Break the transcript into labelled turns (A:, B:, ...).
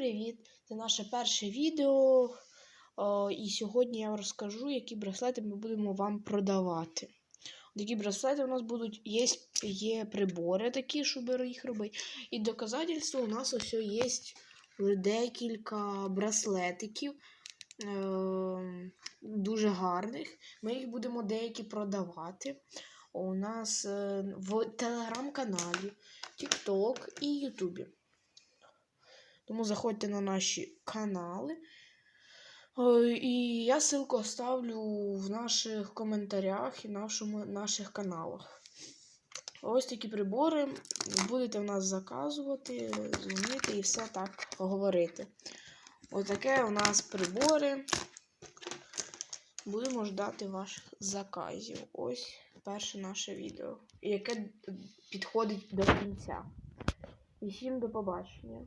A: привіт! Це наше перше відео. О, і сьогодні я вам розкажу, які браслети ми будемо вам продавати. Такі браслети у нас будуть, є, є прибори такі, щоб їх робити. І доказательство у нас ось є декілька браслетиків. Е, дуже гарних. Ми їх будемо деякі продавати. У нас е, в телеграм-каналі, TikTok і Ютубі. Тому заходьте на наші канали. Е, І я ссылку оставлю в наших коментарях і нашому, наших каналах. Ось такі прибори. Будете в нас заказувати, дзвонити і все так говорити. Ось таке у нас прибори. Будемо ждати ваших заказів. Ось перше наше відео, яке підходить до кінця. І всім до побачення.